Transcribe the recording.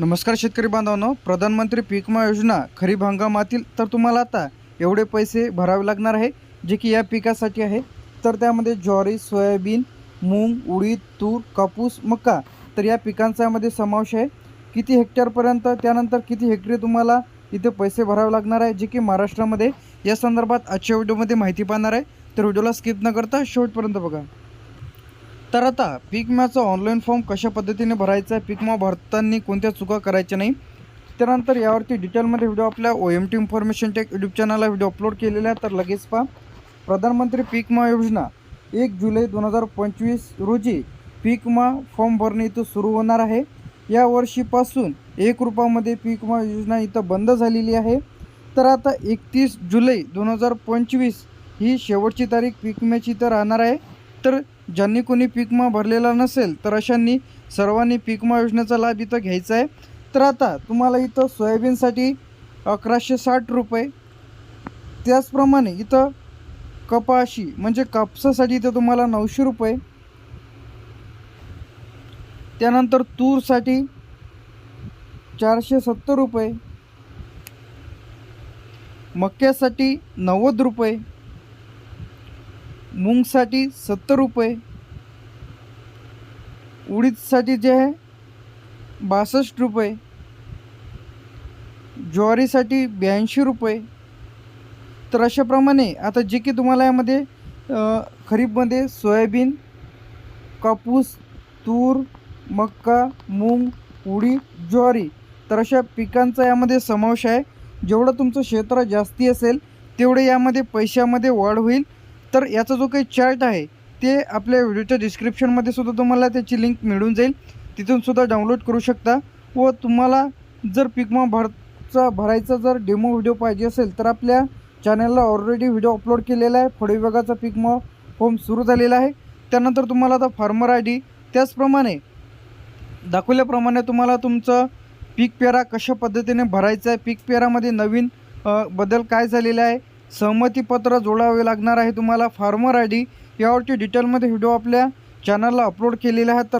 नमस्कार शेतकरी बांधवांनो. प्रधानमंत्री पीक विमा योजना खरीप हंगामातील तर तुम्हाला आता एवढे पैसे भरावे लागणार आहे जे की या पिकासाठी आहे. तर त्यामध्ये ज्वारी सोयाबीन मूग उडीद तूर कापूस मका तर या पिकांचा यामध्ये समावेश आहे. किती हेक्टरपर्यंत त्यानंतर किती हेक्टरी तुम्हाला इथे पैसे भरावे लागणार आहे जे की महाराष्ट्रामध्ये या संदर्भात आजच्या व्हिडिओमध्ये माहिती पाहणार आहे. तर व्हिडिओला स्किप न करता शेवटपर्यंत बघा. तर आता पीक विम्याचा ऑनलाईन फॉर्म कशा पद्धतीने भरायचा आहे? पीक विमा भरताना कोणत्या चुका करायच्या नाही? त्यानंतर यावरती डिटेलमध्ये व्हिडिओ आपल्या O M T information tech YouTube चॅनलला व्हिडिओ अपलोड केलेला आहे. तर लगेच पहा. प्रधानमंत्री पीक विमा योजना. एक जुलै दोन हजार पंचवीस रोजी पीक विमा फॉर्म भरणे इथं सुरू होणार आहे. या वर्षीपासून एक रुपयामध्ये पीक विमा योजना इथं बंद झालेली आहे. तर आता एकतीस जुलै दोन हजार पंचवीस ही शेवटची तारीख पीक विम्याची इथं राहणार आहे. तर ज्यांनी कोणी पीकमा भरलेला नसेल तर अशांनी सर्वांनी पीकमा योजनेचा लाभ इथं घ्यायचा आहे. तर आता तुम्हाला इथं सोयाबीनसाठी अकराशे साठ रुपये. त्याचप्रमाणे इथं कपाशी म्हणजे कापसासाठी इथं तुम्हाला नऊशे रुपये. त्यानंतर तूरसाठी चारशे सत्तर रुपये. मक्यासाठी नव्वद रुपये. मूगसाठी सत्तर रुपये. उडीदसाठी जे आहे बासष्ट रुपये. ज्वारीसाठी ब्याऐंशी रुपये. तर अशाप्रमाणे आता जे की तुम्हाला यामध्ये खरीपमध्ये सोयाबीन कापूस तूर मक्का मूग उडीद ज्वारी तर अशा पिकांचा यामध्ये समावेश आहे. जेवढं तुमचं क्षेत्र जास्ती असेल तेवढे यामध्ये पैशामध्ये वाढ होईल. तर याचा जो काही चार्ट आहे ते आपल्या व्हिडिओच्या डिस्क्रिप्शनमध्ये सुद्धा तुम्हाला त्याची लिंक मिळून जाईल. तिथून सुद्धा डाउनलोड करू शकता. व तुम्हाला जर पिकमा भरचा भरायचा जर डेमो व्हिडिओ पाहिजे असेल तर आपल्या चॅनलला ऑलरेडी व्हिडिओ अपलोड केलेला आहे. फळ विभागाचा पिकमा फॉर्म सुरू झालेला आहे. त्यानंतर तुम्हाला आता फार्मर आय डी त्याचप्रमाणे दाखवल्याप्रमाणे तुम्हाला तुमचं पीक पेरा कशा पद्धतीने भरायचं आहे पीक पेरामध्ये नवीन बदल काय झालेला आहे सहमतीपत्र जोडावे लागणार आहे तुम्हाला. फार्मर आय डी यावरती डिटेलमध्ये व्हिडिओ आपल्या चॅनलला अपलोड केलेला आहे. तर